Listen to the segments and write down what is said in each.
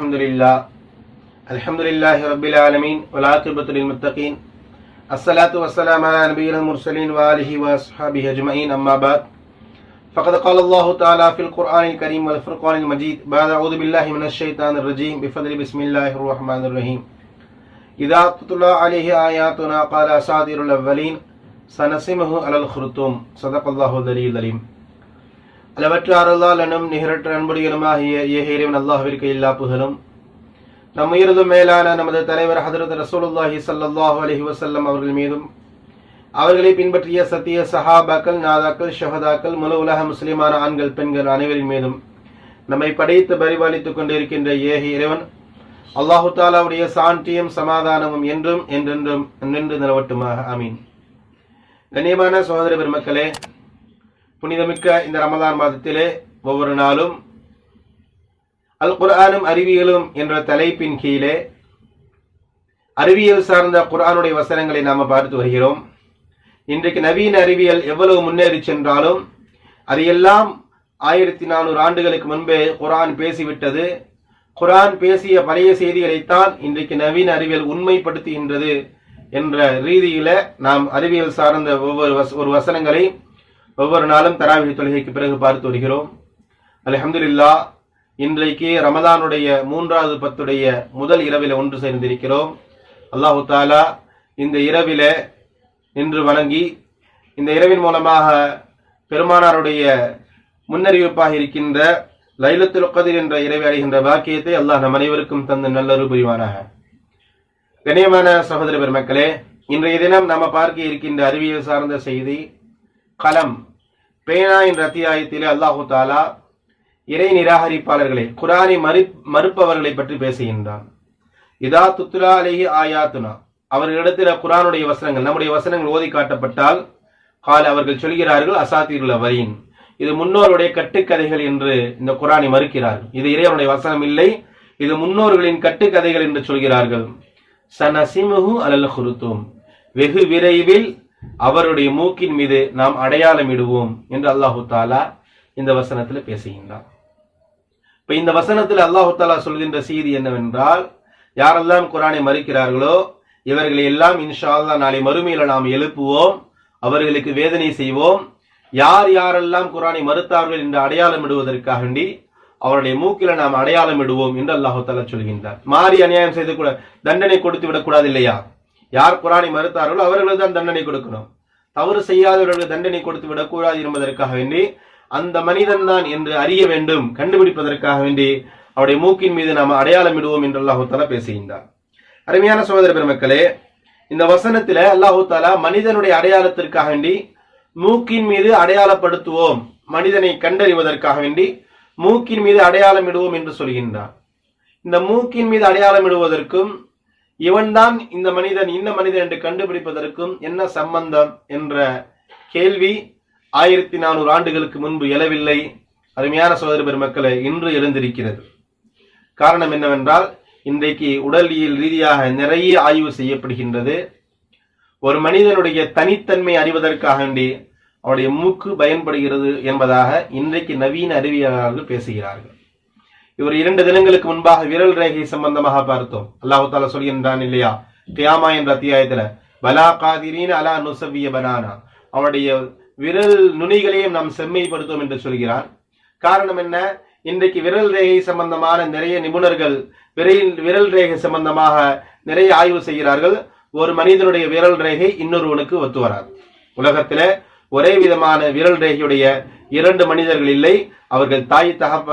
الحمد لله الحمد لله رب العالمين والعاقبة للمتقين. الصلاة والسلام على نبينا المرسلين وآله وأصحابه أجمعين أما بعد. فقد قال الله تعالى في القرآن الكريم والفرقان المجيد بعد أعوذ بالله من الشيطان الرجيم. بفضل بسم الله الرحمن الرحيم. إذا تتلى عليه آياتنا قال أساطير الأولين سنسمه على الخرطوم. صدق الله العلي العليم. அளவற்ற அருளாளனும் நிகரற்ற அன்புடையனுமாகிய ஏக இறைவன் எல்லா புகழும். நம் உயிரதும் மேலான நமது தலைவர் ஹதரத் ரசூலுல்லாஹி சல்லாஹு அலஹி வசல்லம் அவர்கள் மீதும் அவர்களை பின்பற்றிய சத்திய சஹாபாக்கள் நாதாக்கள் ஷஹதாக்கள் முழு உலக முஸ்லிமான ஆண்கள் பெண்கள் அனைவரின் மீதும் நம்மை படைத்து பரிபாலித்துக் கொண்டிருக்கின்ற ஏக இறைவன் அல்லாஹு தாலாவுடைய சாந்தியும் சமாதானமும் என்றும் என்றென்றும் நின்று நிலவட்டுமாக. ஆமீன். கண்ணியமான சகோதர பெருமக்களே புனிதமிக்க இந்த ரமதான் மாதத்திலே ஒவ்வொரு நாளும் அல் குர்ஆனும் அறிவியலும் என்ற தலைப்பின் கீழே அறிவியல் சார்ந்த குர்ஆனுடைய வசனங்களை நாம் பார்த்து வருகிறோம். இன்றைக்கு நவீன அறிவியல் எவ்வளவு முன்னேறி சென்றாலும் அதையெல்லாம் ஆயிரத்தி நானூறு ஆண்டுகளுக்கு முன்பே குரான் பேசிவிட்டது. குரான் பேசிய பழைய செய்திகளைத்தான் இன்றைக்கு நவீன அறிவியல் உண்மைப்படுத்துகின்றது என்ற ரீதியில நாம் அறிவியல் சார்ந்த ஒவ்வொரு வச- ஒரு வசனங்களை ஒவ்வொரு நாளும் தராவிகி தொழுகைக்கு பிறகு பார்த்து வருகிறோம். அலஹம்துல்லா இன்றைக்கு ரமதானுடைய மூன்றாவது பத்துடைய முதல் இரவில ஒன்று சேர்ந்திருக்கிறோம். அல்லாஹு தாலா இந்த இரவில நின்று வணங்கி இந்த இரவின் மூலமாக பெருமானாருடைய முன்னறிவிப்பாக இருக்கின்ற லைலத்துல் கதிர் என்ற இரவை அடைகின்ற பாக்கியத்தை அல்லாஹ் நம் அனைவருக்கும் தந்து நல்லொரு புரிவானாக. கணியமான சகோதர பெருமக்களே இன்றைய தினம் நாம பார்க்க இருக்கின்ற அறிவியல் சார்ந்த செய்தி கலம். பேனா என்ற அத்தியாயத்திலே அல்லாஹு தாலா இறை நிராகரிப்பாளர்களை குரானை மறு மறுப்பவர்களை பற்றி பேசுகின்றான். இதா துத்துலா அலைஹி ஆயாத்துனா. அவர்களிடத்தில் குரானுடைய வசனங்கள் நம்முடைய வசனங்கள் ஓதி காட்டப்பட்டால் கால அவர்கள் சொல்கிறார்கள் அசாத்தியுள்ள வரின் இது முன்னோருடைய கட்டுக்கதைகள் என்று இந்த குரானை மறுக்கிறார்கள். இது இறைவனுடைய வசனம் இல்லை இது முன்னோர்களின் கட்டுக்கதைகள் என்று சொல்கிறார்கள். சனசிமுகு அலல் குருத்தும். வெகு விரைவில் அவருடைய மூக்கின் மீது நாம் அடையாளம் இடுவோம் என்று அல்லாஹு தாலா இந்த வசனத்தில் பேசுகின்றார் இப்ப இந்த வசனத்தில் அல்லாஹு தாலா சொல்கின்ற செய்தி என்னவென்றால் யாரெல்லாம் குரானை மறுக்கிறார்களோ இவர்களை எல்லாம் இன்ஷா நாளை மறுமையில நாம் எழுப்புவோம் அவர்களுக்கு வேதனை செய்வோம். யார் யாரெல்லாம் குரானை மறுத்தார்கள் என்று அடையாளம் இடுவதற்காக வேண்டி அவருடைய மூக்கில நாம் அடையாளம் இடுவோம் என்று அல்லாஹு தாலா சொல்கின்றார் மாறி அநியாயம் செய்து கூட தண்டனை கொடுத்து விடக்கூடாது இல்லையா? யார் குரானை மறுத்தார்களோ அவர்களுக்கு தான் தண்டனை கொடுக்கணும். தவறு செய்யாதவர்களுக்கு தண்டனை கொடுத்து விடக்கூடாது என்பதற்காக வேண்டி அந்த மனிதன் தான் என்று அறிய வேண்டும் கண்டுபிடிப்பதற்காக வேண்டி அவருடைய மூக்கின் மீது நாம் அடையாளம் இடுவோம் என்று அல்லாஹூத்தாலா பேசுகின்றார். அருமையான சகோதர பெருமக்களே இந்த வசனத்தில் அல்லாஹூத்தாலா மனிதனுடைய அடையாளத்திற்காக வேண்டி மூக்கின் மீது அடையாளப்படுத்துவோம் மனிதனை கண்டறிவதற்காக வேண்டி மூக்கின் மீது அடையாளம் இடுவோம் என்று சொல்கின்றார். இந்த மூக்கின் மீது அடையாளம் இடுவதற்கும் இவன்தான் இந்த மனிதன் இந்த மனிதன் என்று கண்டுபிடிப்பதற்கும் என்ன சம்பந்தம் என்ற கேள்வி ஆயிரத்தி நானூறு ஆண்டுகளுக்கு முன்பு எழவில்லை. அருமையான சோதர பெருமக்களை இன்று எழுந்திருக்கிறது. காரணம் என்னவென்றால் இன்றைக்கு உடலியல் ரீதியாக நிறைய ஆய்வு செய்யப்படுகின்றது. ஒரு மனிதனுடைய தனித்தன்மை அறிவதற்காக வேண்டி அவருடைய மூக்கு பயன்படுகிறது என்பதாக இன்றைக்கு நவீன அறிவியலாளர்கள் பேசுகிறார்கள். இவர் இரண்டு தினங்களுக்கு முன்பாக விரல் ரேகை சம்பந்தமாக பார்த்தோம். அல்லாஹு தாலா சொல்கின்றான் இல்லையா? கியாமா என்ற அத்தியாயத்துல பலா காதிரீன் அலா நுசவிய பனானா. அவனுடைய விரல் நுனிகளையும் நாம் செம்மைப்படுத்தும் என்று சொல்கிறார். காரணம் என்ன? இன்றைக்கு விரல் ரேகை சம்பந்தமான நிறைய நிபுணர்கள் விரையில் விரல் ரேகை சம்பந்தமாக நிறைய ஆய்வு செய்கிறார்கள். ஒரு மனிதனுடைய விரல் ரேகை இன்னொருவனுக்கு ஒத்து வராது. உலகத்தில ஒரே விதமான விரல் ரேகையுடைய இரண்டு மனிதர்கள் இல்லை. அவர்கள் தாய் தகப்ப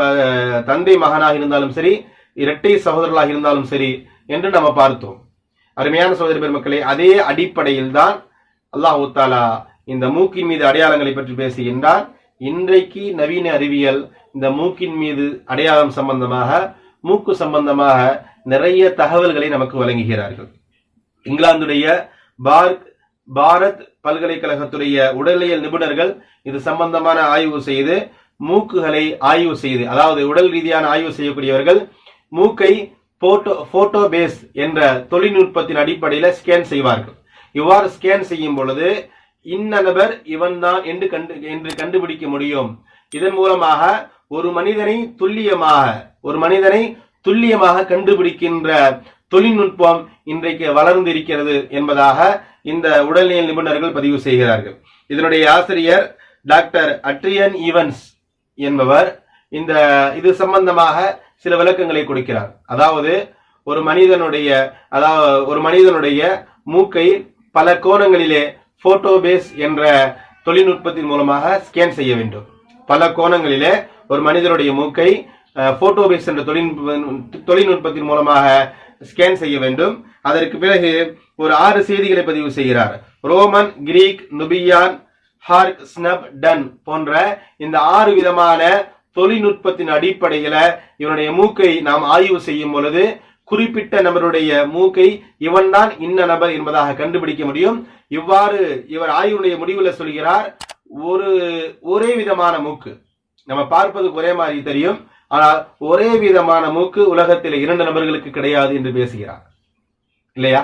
தந்தை மகனாக இருந்தாலும் சரி இரட்டை சகோதரர்களாக இருந்தாலும் சரி என்று நம்ம பார்த்தோம். அருமையான சகோதர பெருமக்களே அதே அடிப்படையில் தான் அல்லாஹு தாலா இந்த மூக்கின் மீது அடையாளங்களை பற்றி பேசுகின்றார் இன்றைக்கு நவீன அறிவியல் இந்த மூக்கின் மீது அடையாளம் சம்பந்தமாக மூக்கு சம்பந்தமாக நிறைய தகவல்களை நமக்கு வழங்குகிறார்கள். இங்கிலாந்துடைய பார்க் பாரத் பல்கலைக்கழகத்துடைய உடலியல் நிபுணர்கள் இது சம்பந்தமான ஆய்வு செய்து மூக்குகளை ஆய்வு செய்து அதாவது உடல் ரீதியான ஆய்வு செய்யக்கூடியவர்கள் மூக்கை போட்டோ போட்டோ பேஸ் என்ற தொழில்நுட்பத்தின் அடிப்படையில் ஸ்கேன் செய்வார்கள். இவ்வாறு ஸ்கேன் செய்யும் பொழுது இன்ன நபர் இவன்தான் என்று கண்டு என்று கண்டுபிடிக்க முடியும். இதன் மூலமாக ஒரு மனிதனை துல்லியமாக ஒரு மனிதனை துல்லியமாக கண்டுபிடிக்கின்ற தொழில்நுட்பம் இன்றைக்கு வளர்ந்திருக்கிறது என்பதாக இந்த உடல்நிலை நிபுணர்கள் பதிவு செய்கிறார்கள். இதனுடைய ஆசிரியர் டாக்டர் அட்ரியன் ஈவன்ஸ் என்பவர் இந்த இது சம்பந்தமாக சில விளக்கங்களை கொடுக்கிறார். அதாவது ஒரு மனிதனுடைய அதாவது ஒரு மனிதனுடைய மூக்கை பல கோணங்களிலே போட்டோபேஸ் என்ற தொழில்நுட்பத்தின் மூலமாக ஸ்கேன் செய்ய வேண்டும். பல கோணங்களிலே ஒரு மனிதனுடைய மூக்கை போட்டோபேஸ் என்ற தொழில்நுட்ப தொழில்நுட்பத்தின் மூலமாக ஸ்கேன் செய்ய வேண்டும். அதற்கு பிறகு ஒரு ஆறு செய்திகளை பதிவு செய்கிறார். ரோமன் கிரீக் நுபியான் ஹார்க் ஸ்னப் டன் போன்ற இந்த ஆறு விதமான தொழில்நுட்பத்தின் அடிப்படையில இவனுடைய மூக்கை நாம் ஆய்வு செய்யும் பொழுது குறிப்பிட்ட நபருடைய மூக்கை இவன் தான் இன்ன நபர் என்பதாக கண்டுபிடிக்க முடியும். இவ்வாறு இவர் ஆய்வுடைய முடிவில் சொல்கிறார் ஒரு ஒரே விதமான மூக்கு. நம்ம பார்ப்பதுக்கு ஒரே மாதிரி தெரியும். ஆனால் ஒரே விதமான மூக்கு உலகத்தில் இரண்டு நபர்களுக்கு கிடையாது என்று பேசுகிறார். இல்லையா?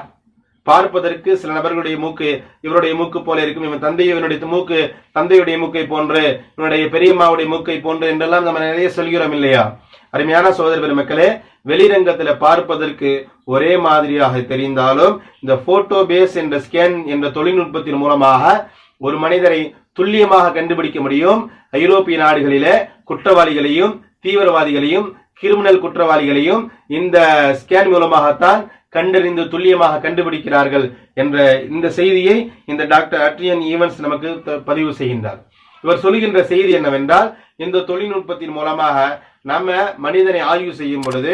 பார்ப்பதற்கு சில நபர்களுடைய மூக்கு இவருடைய மூக்கு போல இருக்கும். இவன் தந்தை இவனுடைய மூக்கு தந்தையுடைய மூக்கை போன்று இவனுடைய பெரியம்மாவுடைய மூக்கை போன்று என்றெல்லாம் நம்ம நிறைய சொல்கிறோம் இல்லையா? அருமையான சோதர பெருமக்களே வெளிரங்கத்துல பார்ப்பதற்கு ஒரே மாதிரியாக தெரிந்தாலும் இந்த போட்டோ பேஸ் என்ற ஸ்கேன் என்ற தொழில்நுட்பத்தின் மூலமாக ஒரு மனிதரை துல்லியமாக கண்டுபிடிக்க முடியும். ஐரோப்பிய நாடுகளிலே குற்றவாளிகளையும் தீவிரவாதிகளையும் கிரிமினல் குற்றவாளிகளையும் இந்த ஸ்கேன் மூலமாகத்தான் கண்டறிந்து துல்லியமாக கண்டுபிடிக்கிறார்கள் என்ற இந்த செய்தியை இந்த டாக்டர் அட்ரியன் ஈவன்ஸ் நமக்கு பதிவு செய்கின்றார். இவர் சொல்லுகின்ற செய்தி என்னவென்றால் இந்த தொழில்நுட்பத்தின் மூலமாக நம்ம மனிதனை ஆய்வு செய்யும் பொழுது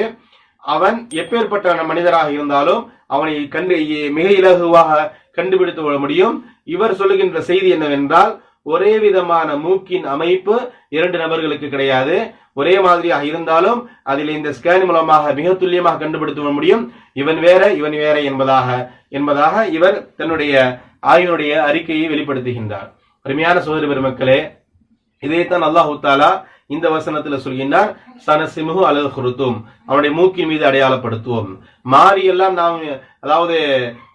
அவன் எப்பேற்பட்ட மனிதராக இருந்தாலும் அவனை கண்டு மிக இலகுவாக கண்டுபிடித்து கொள்ள முடியும். இவர் சொல்லுகின்ற செய்தி என்னவென்றால் ஒரே விதமான மூக்கின் அமைப்பு இரண்டு நபர்களுக்கு கிடையாது. ஒரே மாதிரியாக இருந்தாலும் அதில் இந்த ஸ்கேன் மூலமாக மிக துல்லியமாக கண்டுபிடித்து முடியும். இவன் வேற இவன் வேற என்பதாக என்பதாக இவர் தன்னுடைய ஆய்வினுடைய அறிக்கையை வெளிப்படுத்துகின்றார். அருமையான சோதரி பெருமக்களே இதைத்தான் அல்லாஹு தாலா இந்த வசனத்துல சொல்கின்றார் சனசிமுகு அலல் குருத்தும் அவனுடைய மூக்கின் மீது அடையாளப்படுத்துவோம். மாறியெல்லாம் நாம் அதாவது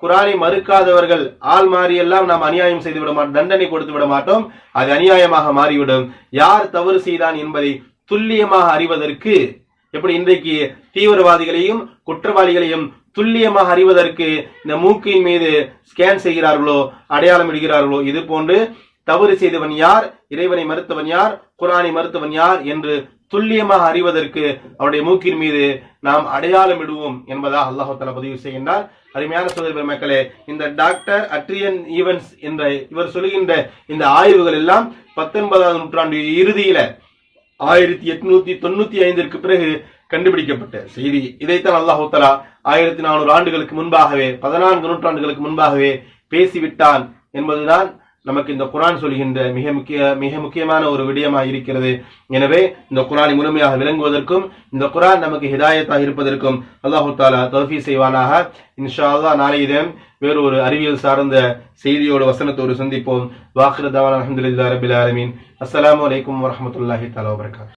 குரானை மறுக்காதவர்கள் ஆள் மாறியெல்லாம் நாம் அநியாயம் செய்து விட மாட்டோம் தண்டனை கொடுத்து விட மாட்டோம். அது அநியாயமாக மாறிவிடும். யார் தவறு செய்தான் என்பதை துல்லியமாக அறிவதற்கு எப்படி இன்றைக்கு தீவிரவாதிகளையும் குற்றவாளிகளையும் துல்லியமாக அறிவதற்கு இந்த மூக்கின் மீது ஸ்கேன் செய்கிறார்களோ அடையாளம் இடுகிறார்களோ இது போன்று தவறு செய்தவன் யார்? இறைவனை மறுத்தவன் யார்? குரானை மறுத்தவன் யார்? என்று துல்லியமாக அறிவதற்கு அவருடைய மூக்கின் மீது நாம் அடையாளம் இடுவோம் என்பதாக அல்லாஹால பதிவு செய்கின்றார். அருமையான சோதரி பெருமக்களே இந்த டாக்டர் அட்ரியன் ஈவன்ஸ் என்ற இவர் சொல்லுகின்ற இந்த ஆய்வுகள் எல்லாம் பத்தொன்பதாம் நூற்றாண்டு இறுதியில ஆயிரத்தி எட்நூத்தி தொண்ணூத்தி ஐந்திற்கு பிறகு கண்டுபிடிக்கப்பட்ட செய்தி. இதைத்தான் அல்லாஹு ஆயிரத்தி நானூறு ஆண்டுகளுக்கு முன்பாகவே பதினான்கு நூற்றாண்டுகளுக்கு முன்பாகவே பேசிவிட்டான் என்பதுதான் நமக்கு இந்த குரான் சொல்கின்ற மிக முக்கிய மிக முக்கியமான ஒரு விடயமாக இருக்கிறது. எனவே இந்த குரானை முழுமையாக விளங்குவதற்கும் இந்த குரான் நமக்கு ஹிதாயத்தாக இருப்பதற்கும் அல்லாஹு தாலா தௌஃபீ செய்வானாக. இன்ஷா அல்லா நாளைய தினம் வேறு ஒரு அறிவியல் சார்ந்த செய்தியோடு வசனத்தோடு சந்திப்போம். வாஹிர தவான் அலமதுல்லா ரபில் ஆலமீன். அஸ்லாம் வலைக்கம் வரமத்துல்லாஹி தாலா வபரகாத்துஹு